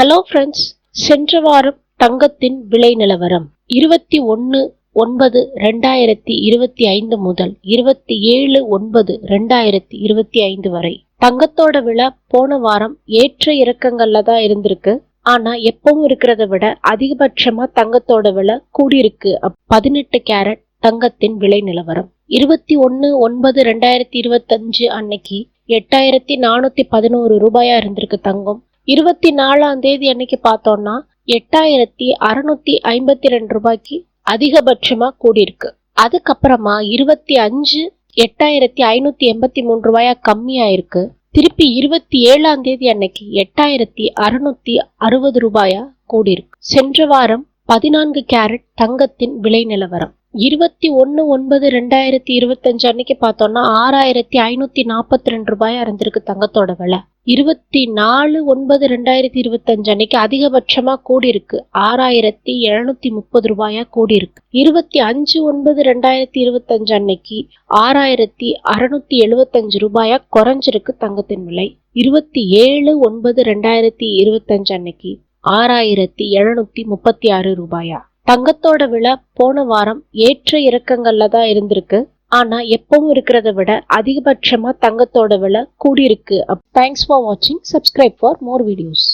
Hello friends சென்ற வாரம் தங்கத்தின் விலை நிலவரம். இருபத்தி ஒன்று ஒன்பது ரெண்டாயிரத்தி இருபத்தி ஐந்து முதல் இருபத்தி ஏழு ஒன்பது ரெண்டாயிரத்தி இருபத்தி ஐந்து வரை. தங்கத்தோட விலை போன வாரம் ஏற்ற இறக்கங்கள்ல தான் இருந்திருக்கு. ஆனா எப்பவும் இருக்கிறத விட அதிகபட்சமா தங்கத்தோட விலை கூடியிருக்கு. பதினெட்டு கேரட் தங்கத்தின் விலை நிலவரம். இருபத்தி ஒன்று ஒன்பது ரெண்டாயிரத்தி இருபத்தஞ்சு அன்னைக்கு எட்டாயிரத்தி நானூத்தி பதினோரு ரூபாயா இருந்திருக்கு தங்கம். இருபத்தி நாலாம் தேதி அன்னைக்கு பார்த்தோம்னா எட்டாயிரத்தி அறுநூத்தி ஐம்பத்தி ரெண்டு ரூபாய்க்கு அதிகபட்சமா கூடியிருக்கு. அதுக்கப்புறமா இருபத்தி அஞ்சு எட்டாயிரத்தி ஐநூத்தி எண்பத்தி மூணு ரூபாயா கம்மியாயிருக்கு. திருப்பி இருபத்தி ஏழாம் தேதி அன்னைக்கு எட்டாயிரத்தி அறுநூத்தி அறுபது ரூபாயா கூடியிருக்கு. சென்ற வாரம் பதினான்கு கேரட் தங்கத்தின் விலை நிலவரம். இருபத்தி ஒன்று ஒன்பது ரெண்டாயிரத்தி இருபத்தஞ்சு அன்னைக்கு பார்த்தோம்னா ஆறாயிரத்தி ஐநூத்தி நாற்பத்தி ரெண்டு ரூபாயா இருந்திருக்கு தங்கத்தோட விலை. இருபத்தி நாலு ஒன்பது ரெண்டாயிரத்தி இருபத்தஞ்சு அன்னைக்கு அதிகபட்சமா கூடியிருக்கு. ஆறாயிரத்தி எழுநூத்தி முப்பது ரூபாயா கூடியிருக்கு. இருபத்தி அஞ்சு ஒன்பது ரெண்டாயிரத்தி இருபத்தஞ்சு அன்னைக்கு ஆறாயிரத்தி அறுநூத்தி எழுபத்தஞ்சு ரூபாயா குறைஞ்சிருக்கு தங்கத்தின் விலை. இருபத்தி ஏழு ஒன்பது ரெண்டாயிரத்தி இருபத்தஞ்சு அன்னைக்கு ஆறாயிரத்தி எழுநூத்தி முப்பத்தி ஆறு ரூபாயா தங்கத்தோட விலை போன வாரம் ஏற்ற இறக்கங்கள்ல தான் இருந்திருக்கு ஆனா எப்பவும் இருக்கிறத விட அதிகபட்சமா தங்கத்தோட விலை கூடியிருக்கு. தேங்க்ஸ் ஃபார் வாட்சிங் சப்ஸ்கிரைப் ஃபார் மோர் வீடியோஸ்